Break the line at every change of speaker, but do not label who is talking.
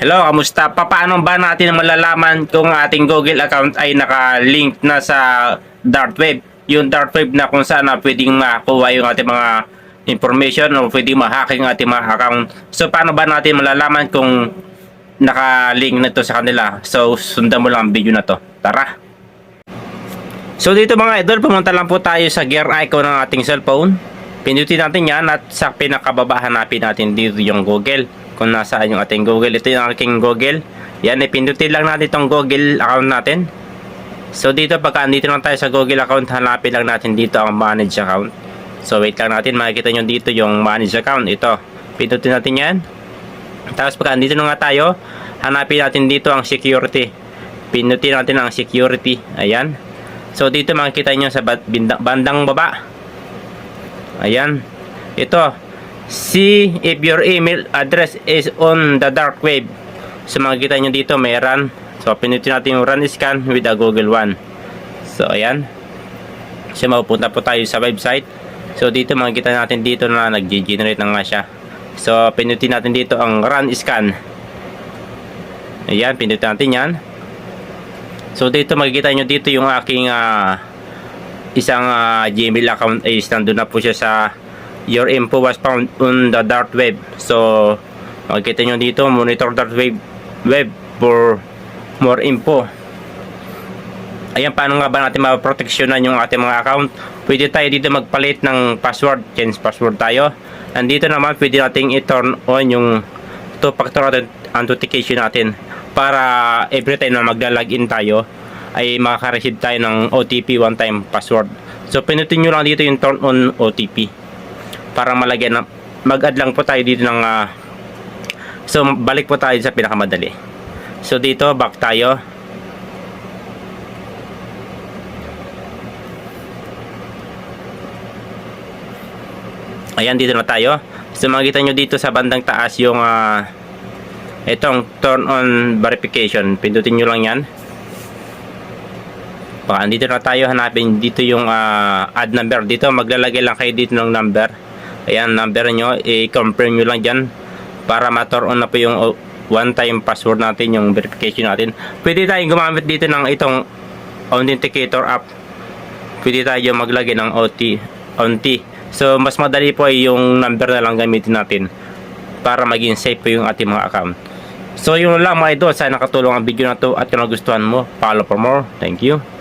Hello, kamusta? Pa- Paano ba natin malalaman kung ating Google account ay naka-link na sa dark web? Yung dark web na kung saan na pwedeng makuha yung ating mga information o pwedeng ma-hacking ating mga account. So, paano ba natin malalaman kung naka-link na to sa kanila? So, sundan mo lang ang video na to. Tara! So, dito mga idol, pumunta lang po tayo sa gear icon ng ating cellphone. Pindutin natin yan at sa pinakababa hanapin natin dito yung Google kung nasaan yung ating Google. Ito yung aking Google. Yan, ipindutin lang natin itong Google account natin. So dito pagka andito lang tayo sa Google account, hanapin lang natin dito ang manage account. So wait lang natin, makikita nyo dito yung manage account. Ito, pindutin natin yan. Tapos pagka andito na nga tayo, hanapin natin dito ang security. Pindutin natin ang security. Ayan. So dito makikita nyo sa bandang baba. Ayan. Ito. See if your email address is on the dark web. So makikita nyo dito may run. So pinutin natin yung run scan with a Google One. So ayan. So mapupunta po tayo sa website. So dito makikita natin dito na nag-generate na nga siya. So pinutin natin dito ang run scan. Ayan, pinutin natin yan. So dito makikita nyo dito yung aking ah, isang ah, Gmail account is nandun na po siya sa your info was found on the dark web. So makikita nyo dito monitor dark web web for more info. Ayan, paano nga ba natin maproteksyonan yung ating mga account? Pwede tayo dito magpalit ng password, change password tayo. Nandito naman, pwede nating i-turn on yung two-factor authentication natin para every time na magla-login tayo ay makaka-receive tayo ng OTP one-time password. So, pinutin nyo lang dito yung turn on OTP para malagyan na mag-add lang po tayo dito ng ah, so balik po tayo sa pinakamadali. So, dito back tayo. Ayan, dito na tayo. So, makikita nyo dito sa bandang taas yung ah, itong turn on verification. Pindutin nyo lang yan. Baka dito na tayo hanapin dito yung ah, add number. Dito maglalagay lang kayo dito ng number. Ayan, number nyo. I-confirm nyo lang dyan para ma-turn on na po yung oh, one-time password natin, yung verification natin. Pwede tayong gumamit dito ng itong authenticator app. Pwede tayo maglagay ng OT, ONT. So, mas madali po yung number na lang gamitin natin para maging safe po yung ating mga account. So, yun lang mga idol. Sana nakatulong ang video na to at kung nagustuhan mo, follow for more. Thank you.